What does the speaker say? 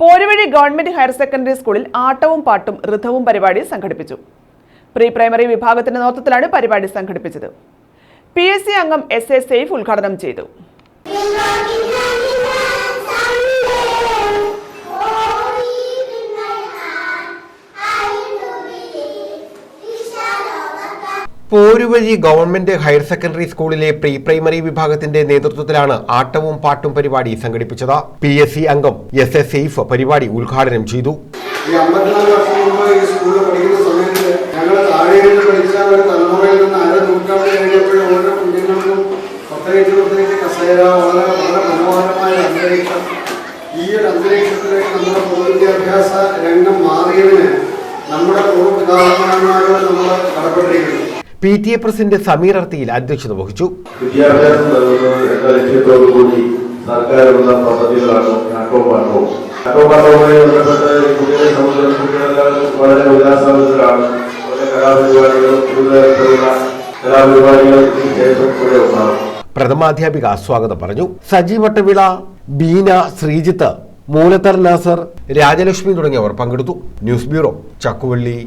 Poruvazhi government higher secondary സ്കൂളിൽ ആട്ടവും പാട്ടും ഋതവും പരിപാടി സംഘടിപ്പിച്ചു. പ്രീ പ്രൈമറി വിഭാഗത്തിന്റെ നേതൃത്വത്തിലാണ് പരിപാടി സംഘടിപ്പിച്ചത്. പി എസ് സി അംഗം എസ് എ സെയ്ഫ് ഉദ്ഘാടനം ചെയ്തു. പോരുവഴി ഗവൺമെന്റ് ഹയർ സെക്കൻഡറി സ്കൂളിലെ പ്രീ പ്രൈമറി വിഭാഗത്തിന്റെ നേതൃത്വത്തിലാണ് ആട്ടവും പാട്ടും പരിപാടി സംഘടിപ്പിച്ചത്. പി എസ് സി അംഗം എസ് എസ് സെയ്ഫ് പരിപാടി ഉദ്ഘാടനം ചെയ്തു. ഈ ഒരു അന്തരീക്ഷത്തിലേക്ക് നമ്മുടെ പൊതുവിദ്യാഭ്യാസ രംഗം മാറിയതിന് നമ്മുടെ നമ്മൾ കടപ്പെട്ടിരിക്കുന്നു P T A president Sameer അർത്തിയിൽ അധ്യക്ഷത വഹിച്ചു. വിദ്യാഭ്യാസം നൽകുന്നത് എന്ന ലക്ഷ്യത്തോടു കൂടി സർക്കാരുള്ള പദ്ധതികളാണ് നാട്ടോപാട്ടവും നാട്ടോപാട്ടവുമായി ബന്ധപ്പെട്ട് ഈ കുട്ടികളെ സംബന്ധിച്ച് വളരെ ഉല്ലാസത്തിലാണ് വളരെ കലാപരിപാടികളും പുതുതരത്തിലുള്ള കലാപരിപാടികൾക്ക് ശേഷം കൂടെ ഉണ്ടാകും പ്രഥമാധ്യാപിക സ്വാഗതം പറഞ്ഞു. സജി വട്ടവിള ബീന ശ്രീജിത്ത് മൂലത്തർ നാസർ രാജലക്ഷ്മി തുടങ്ങിയവർ പങ്കെടുത്തു. News bureau Chakkuvalli.